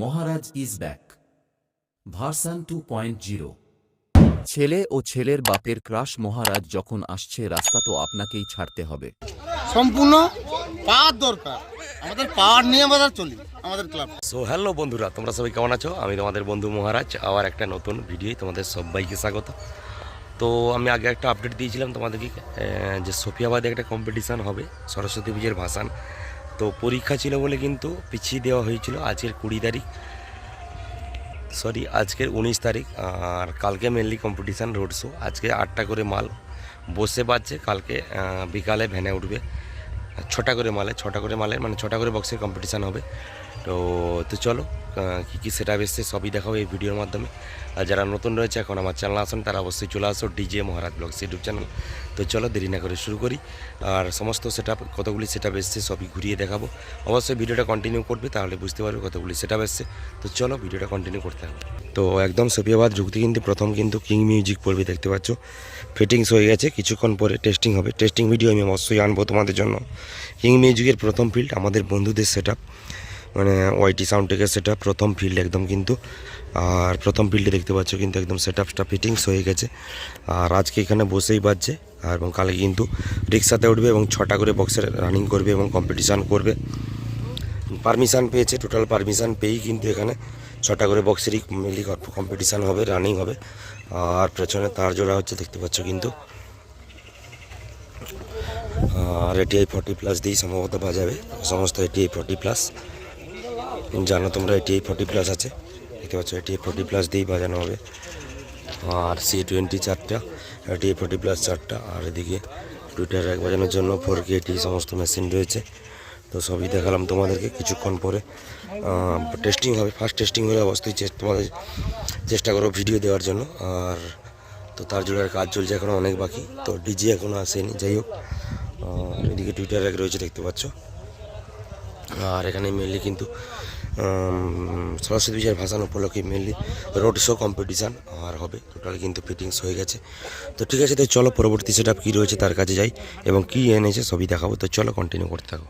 Maharaj is back. Version two point zero. ছেলে ও ছেলের বাপের ক্রাশ মহারাজ যখন আসছে রাস্তা তো আপনাকেই ছাড়তে হবে। সম্পূর্ণ পাওয়ার দরকার। আমাদের পাওয়ার নিয়ে আমরা চলি আমাদের ক্লাব। সো হ্যালো বন্ধুরা তোমরা সবাই কেমন আছো? আমি তোমাদের বন্ধু মহারাজ আবার একটা নতুন ভিডিও তোমাদের সবাইকে স্বাগত। তো আমি আগে একটা আপডেট দিয়েছিলাম তোমাদেরকে যে সোফিয়াবাদে একটা কম্পিটিশান হবে সরস্বতী পুজোর ভাসান। তো পরীক্ষা ছিল বলে কিন্তু পিছিয়ে দেওয়া হয়েছিল আজকের কুড়ি তারিখ। সরি আজকের উনিশ তারিখ। আর কালকে মেনলি কম্পিটিশান রোড শো আজকে আটটা করে মাল বসে পাচ্ছে। কালকে বিকালে ভ্যানে উঠবে। ছটা করে মালে, ছটা করে মালে মানে ছটা করে বক্সের কম্পিটিশান হবে। তো তো চলো কী কী সেটা এসছে সবই দেখাবো এই ভিডিওর মাধ্যমে। আর যারা নতুন রয়েছে এখন আমার চ্যানেল আসুন, তারা অবশ্যই চলে আসো DJ Maharaj vlogs YouTube channel তো চলো, দেরি না করে শুরু করি। আর সমস্ত সেটা কতগুলি সেটা এসছে সবই ঘুরিয়ে দেখাবো। অবশ্যই ভিডিওটা কন্টিনিউ করবে, তাহলে বুঝতে পারবে কতগুলি সেটা এসছে। তো চলো ভিডিওটা কন্টিনিউ করতে হবে। তো একদম সফিয়াবাদ যুক্তি কিন্তু প্রথম কিন্তু কিং মিউজিক পড়বে, দেখতে পাচ্ছ। ফিটিংস হয়ে গেছে, কিছুক্ষণ পরে টেস্টিং হবে। টেস্টিং ভিডিও আমি অবশ্যই আনব তোমাদের জন্য। কিং মিউজিকের প্রথম ফিল্ড আমাদের বন্ধুদের সেট মানে ওয়াইটি সাউন্ডটেকের সেট প্রথম ফিল্ড একদম কিন্তু, আর প্রথম ফিল্ডে দেখতে পাচ্ছ কিন্তু একদম সেট আপটা ফিটিংস হয়ে গেছে। আর আজকে এখানে বসেই বাজছে, আর এবং কালকে কিন্তু রিক্সাতে উঠবে এবং ছটা করে বক্সের রানিং করবে এবং কম্পিটিশান করবে। পারমিশান পেয়েছে টোটাল পারমিশান পেয়েই কিন্তু এখানে ছটা করে বক্সেরই মিলি কম্পিটিশান হবে রানিং হবে। আর পেছনে তার জোড়া হচ্ছে দেখতে পাচ্ছ কিন্তু। আর এটিআই ফর্টি প্লাস দিয়েই সম্ভবত বাজাবে, সমস্ত এটিআই ফর্টি প্লাস জানো তোমরা এটিআই ফর্টি প্লাস আছে। দেখতে পাচ্ছ এটিআই ফর্টি প্লাস দিয়েই বাজানো হবে। আর সি টোয়েন্টি চারটা এটিআই ফর্টি প্লাস চারটা, আর এদিকে টুইটার এক বাজানোর জন্য ফোর কে এটি সমস্ত মেশিন রয়েছে। তো সবই দেখালাম তোমাদেরকে কিছুক্ষণ পরে। টেস্টিং হবে ফার্স্ট টেস্টিং হলে অবশ্যই তোমাদের চেষ্টা করো ভিডিও দেওয়ার জন্য। আর তো তার জন্য কাজ চলছে এখনও অনেক বাকি। তো ডিজি এখনও আসেনি, যাই হোক। এদিকে টুইটার এক রয়েছে, দেখতে পাচ্ছ। আর এখানে মেনলি কিন্তু সরস্বতী পূজার ভাষণ উপলক্ষে মেনলি রোড শো কম্পিটিশান আর হবে। টোটাল কিন্তু ফিটিংস হয়ে গেছে। তো ঠিক আছে তো চলো পরবর্তী সেট কী রয়েছে তার কাছে যাই এবং কী এনেছে সবই দেখাবো। তো চলো কন্টিনিউ করতে থাকো।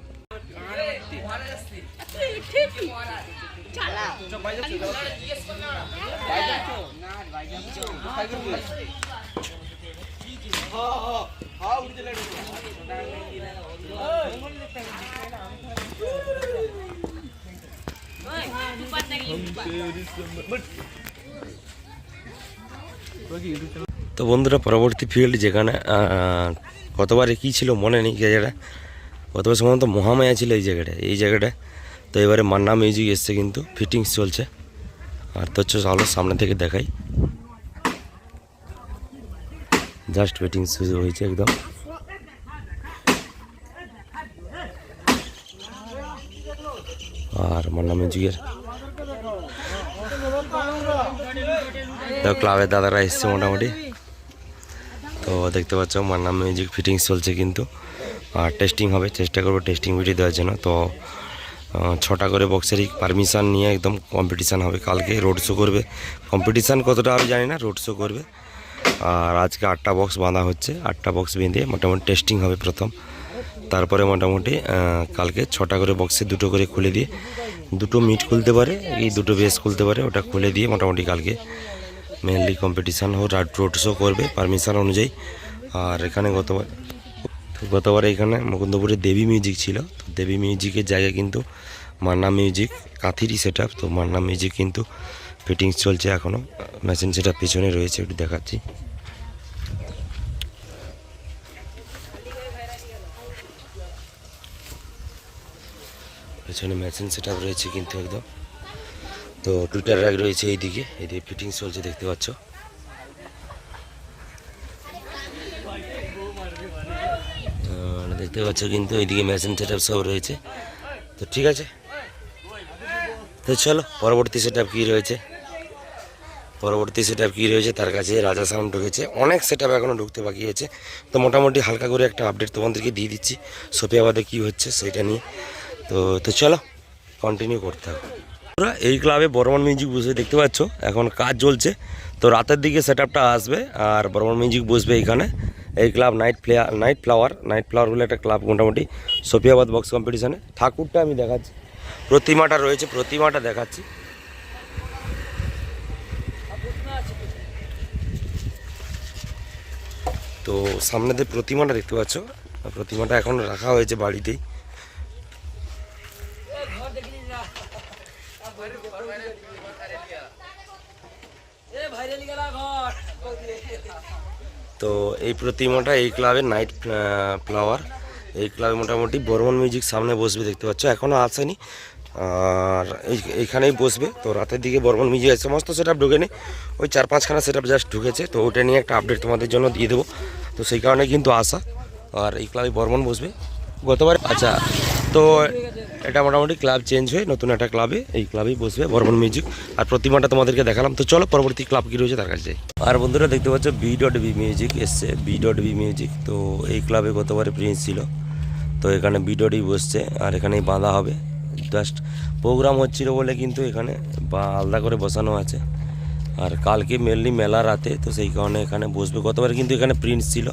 তো বন্ধুরা পরবর্তী ফিল্ড যেখানে আহ, গতবারে কী ছিল মনে নেই জায়গাটা গতবার সম্ভবত মহামায়া ছিল এই জায়গাটা এই জায়গাটা। তো এবারে মান্না মিউজিক এসছে কিন্তু ফিটিংস চলছে। আর তো হচ্ছে আলো সামনে থেকে দেখাই। জাস্ট ফিটিংস হয়েছে একদম। আর মান্না মিউজিকের তো ক্লাবের দাদারা এসছে মোটামুটি। তো দেখতে পাচ্ছ মান্না মিউজিক ফিটিংস চলছে কিন্তু। আর টেস্টিং হবে, চেষ্টা করব টেস্টিং ভিডিও দেওয়ার জন্য। তো ছটা করে বক্সেরই পারমিশন নিয়ে একদম কম্পিটিশান হবে। কালকে রোড শো করবে। কম্পিটিশান কতটা আমি জানি না রোড শো করবে। আর আজকে আটটা বক্স বাঁধা হচ্ছে। আটটা বক্স বেঁধে মোটামুটি টেস্টিং হবে প্রথম। তারপরে মোটামুটি কালকে ছটা করে বক্সে দুটো করে খুলে দিয়ে দুটো মিট খুলতে পারে, এই দুটো বেস খুলতে পারে, ওটা খুলে দিয়ে মোটামুটি কালকে মেনলি কম্পিটিশান হোক আর রোড শো করবে পারমিশন অনুযায়ী। আর এখানে গতবার গতবার এখানে মুকুন্দপুরে দেবী মিউজিক ছিল, তো দেবী মিউজিকের জায়গায় কিন্তু মান্না মিউজিক কাঁথিরই সেট তো মান্না মিউজিক কিন্তু ফিটিংস চলছে এখনও মেশিন সেটা পেছনে রয়েছে, একটু দেখাচ্ছি। পেছনে মেশিন সেট রয়েছে কিন্তু একদম। তো টুইটার র্যাক রয়েছে এইদিকে এইদিকে ফিটিংস চলছে, দেখতে পাচ্ছ। দেখতে পাচ্ছ কিন্তু এইদিকে মেশিন সেট সব রয়েছে। তো ঠিক আছে। তো চলো, পরবর্তী সেট আপ কী রয়েছে? পরবর্তী সেট আপ কী রয়েছে? তার কাছে রাজা সাউন্ড ঢুকেছে। অনেক সেট আপ এখনও ঢুকতে বাকি আছে। তো মোটামুটি হালকা করে একটা আপডেট তোমাদেরকে দিয়ে দিচ্ছি। সোফিয়াবাদে কী হচ্ছে সেটা নিয়ে। তো তো চলো কন্টিনিউ করতে হবে। তোরা এই ক্লাবে বর্মন মিউজিক বসে দেখতে পাচ্ছ, এখন কাজ চলছে। তো রাতের দিকে সেট আসবে, আর বর্মন মিউজিক বসবে এইখানে এই club night flair night flower night flower বলে একটা ক্লাব মোটামুটি সফিয়াবাদ বক্স কম্পিটিশানে ঠাকুরটা আমি দেখাচ্ছি। প্রতিমাটা রয়েছে, প্রতিমাটা দেখাচ্ছি। তো সামনেতে প্রতিমাটা দেখতে পাচ্ছ, প্রতিমাটা এখন রাখা হয়েছে বাড়িতেই। তো এই প্রতিমাটা এই ক্লাবের নাইট ফ্লাওয়ার। এই ক্লাবে মোটামুটি বর্মন মিউজিক সামনে বসবে, দেখতে পাচ্ছ। এখনও আসেনি। আর এই- এইখানেই বসবে। তো রাতের দিকে বর্মন মিউজিক সমস্ত সেট আপ ঢুকেনি। ওই চার পাঁচখানা সেট আপ জাস্ট ঢুকেছে। তো ওটা নিয়ে একটা আপডেট তোমাদের জন্য দিয়ে দেবো। তো সেই কারণে কিন্তু আসা। আর এই ক্লাবে বর্মন বসবে। গতবার আচ্ছা তো এটা মোটামুটি ক্লাব চেঞ্জ হয়ে নতুন একটা ক্লাবে, এই ক্লাবেই বসবে, বর্মন মিউজিক। আর প্রতিমাটা তোমাদেরকে দেখালাম। তো চলো পরবর্তী ক্লাব কী রয়েছে তার কাছে যাই। আর বন্ধুরা দেখতে পাচ্ছ বি ডট বি মিউজিক এসছে বি ডট বি মিউজিক তো এই ক্লাবে গতবারে প্রিন্স ছিল। তো এখানে বি ডটই বসছে, আর এখানেই বাঁধা হবে। জাস্ট প্রোগ্রাম হচ্ছিল বলে কিন্তু এখানে বা আলাদা করে বসানো আছে। আর কালকে মেনলি মেলা রাতে, তো সেই কারণে এখানে বসবে। গতবারে কিন্তু এখানে প্রিন্স ছিল।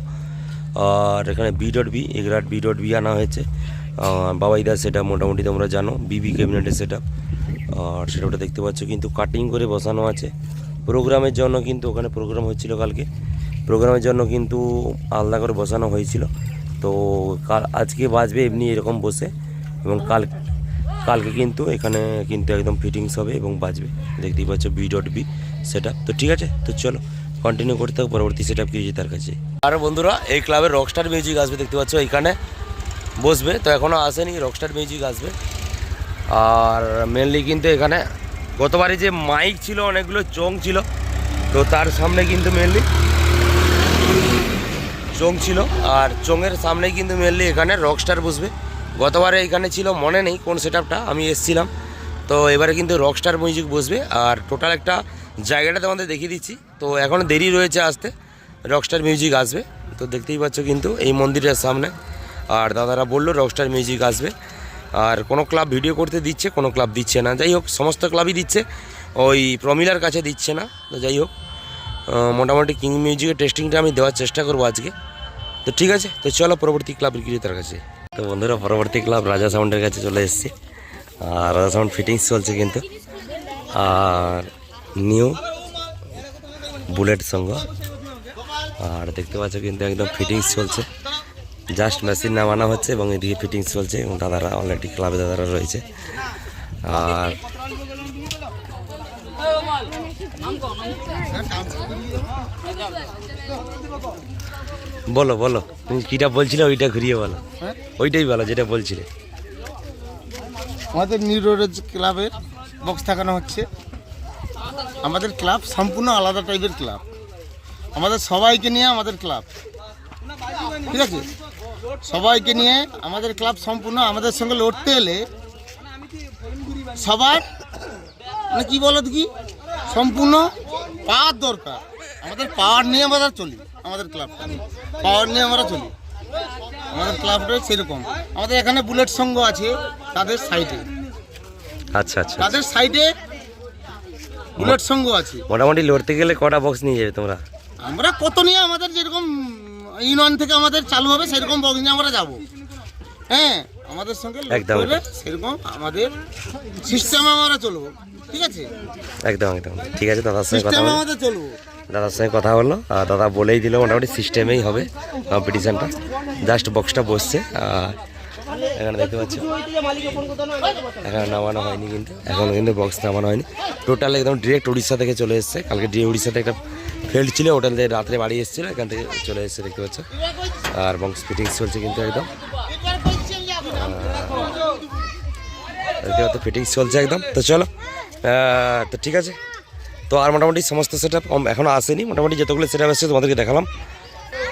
আর এখানে বি ডট বি এগরাট বি ডট বি আনা হয়েছে। বাবাইদা সেটা মোটামুটি তোমরা জানো বিবি ক্যাবিনেটের সেটা আর সেটা ওটা দেখতে পাচ্ছ, কিন্তু কাটিং করে বসানো আছে। প্রোগ্রামের জন্য কিন্তু ওখানে প্রোগ্রাম হচ্ছিল কালকে। প্রোগ্রামের জন্য কিন্তু আলাদা করে বসানো হয়েছিল। তো কাল, আজকে বাজবে এমনি এরকম বসে। এবং কাল, কালকে কিন্তু এখানে কিন্তু একদম ফিটিংস হবে এবং বাজবে। দেখতেই পাচ্ছ বি ডট বি সেট তো ঠিক আছে, তো চলো কন্টিনিউ করতে থাকো, পরবর্তী সেট আপ কি তার কাছে। আর বন্ধুরা, এই ক্লাবের রকস্টার মিউজিক আসবে, দেখতে পাচ্ছ এখানে। বসবে, তো এখনও আসেনি রকস্টার মিউজিক আসবে। আর মেনলি কিন্তু এখানে গতবারে যে মাইক ছিল, অনেকগুলো চোং ছিল, তো তার সামনে কিন্তু মেনলি চোং ছিল। আর চোঙের সামনে কিন্তু মেনলি এখানে রকস্টার বসবে। গতবারে এখানে ছিল, মনে নেই কোন সেট আমি এসছিলাম। তো এবারে কিন্তু রকস্টার মিউজিক বসবে। আর টোটাল একটা জায়গাটা তোমাদের দেখিয়ে দিচ্ছি। তো এখনও দেরি রয়েছে আসতে রকস্টার মিউজিক আসবে। তো দেখতেই পাচ্ছ কিন্তু এই মন্দিরের সামনে। আর দাদারা বলল রকস্টার মিউজিক আসবে। আর কোনো ক্লাব ভিডিও করতে দিচ্ছে, কোনো ক্লাব দিচ্ছে না। যাই হোক, সমস্ত ক্লাবই দিচ্ছে। ওই প্রমিলার কাছে দিচ্ছে না। তো যাই হোক মোটামুটি কিং মিউজিকের টেস্টিংটা আমি দেওয়ার চেষ্টা করব আজকে। তো ঠিক আছে, তো চলো পরবর্তী ক্লাব বিক্রেতার কাছে। তো বন্ধুরা, পরবর্তী ক্লাব রাজা সাউন্ডের কাছে চলে এসেছি। আর রাজা সাউন্ড ফিটিংস চলছে কিন্তু। আর নিউ বুলেট সঙ্গ আর দেখতে পাচ্ছ কিন্তু একদম ফিটিংস চলছে। জাস্ট মেশিন নামানো হচ্ছে এবং এদিকে ফিটিংস চলছে এবং দাদারা অলরেডি ক্লাবে দাদারা রয়েছে। আর বলো বলো তুমি কিটা বলছিলে ওইটা ঘুরিয়ে বলো। হ্যাঁ? ওইটাই বলো যেটা বলছিলে। আমাদের নিউ রোডের ক্লাবের বক্স থাকানো হচ্ছে। আমাদের ক্লাব সম্পূর্ণ আলাদা টাইপের ক্লাব আমাদের সবাইকে নিয়ে আমাদের ক্লাব ঠিক আছে? সবাইকে নিয়ে আমাদের ক্লাব সম্পূর্ণ আমাদের সঙ্গে লড়তে এলে সবার মানে কি বলো কি সম্পূর্ণ পাওয়ার দরকার। আমাদের পাওয়ার নিয়ে আমরা চলি আমাদের ক্লাবটা পাওয়ার নিয়ে আমরা চলি। আমাদের ক্লাবটা সেরকম। আমাদের এখানে বুলেট সংঘ আছে তাদের সাইডে আচ্ছা আচ্ছা তাদের সাইডে বুলেট সংঘ আছে। মোটামুটি লড়তে গেলে কটা বক্স নিয়ে যাবে তোমরা? আমরা কত নিয়ে আমাদের যেরকম ইউনিয়ন থেকে আমাদের চালু হবে সেরকম বক্স নিয়ে আমরা যাব। হ্যাঁ আমাদের সঙ্গে সেরকম আমাদের সিস্টেমে আমরা চলবো ঠিক আছে? একদম একদম। ঠিক আছে দাদার সঙ্গে কথা আমাদের চলবো। দাদার সঙ্গে কথা হলো আর দাদা বলেই দিল মোটামুটি সিস্টেমেই হবে কম্পিটিশানটা জাস্ট বক্সটা বসছে। এখানে দেখতে পাচ্ছি। এখানে নামানো হয়নি কিন্তু এখন কিন্তু বক্স নামানো হয়নি। টোটাল একদম ডিরেক্ট উড়িষ্যা থেকে চলে এসছে। কালকে ডিরেক্ট উড়িষ্যাতে একটা ফিল্ড ছিল ওটা থেকে রাত্রে বাড়ি এসেছিল, এখান থেকে চলে এসেছে, দেখতে পাচ্ছ। আর বক্স ফিটিংস চলছে কিন্তু একদম। পাচ্ছ, ফিটিংস চলছে একদম। তো চলো তো ঠিক আছে। তো আর মোটামুটি সমস্ত সেট আপ এখনও আসেনি। মোটামুটি যতগুলো সেট আপ এসেছে, তোমাদেরকে দেখালাম।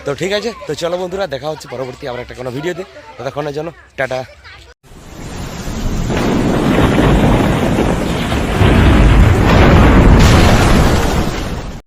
তো ঠিক আছে, তো চলো বন্ধুরা, দেখা হচ্ছে পরবর্তী আবার একটা কোনো ভিডিও ভিডিওতে ততক্ষণের জন্য, টাটা।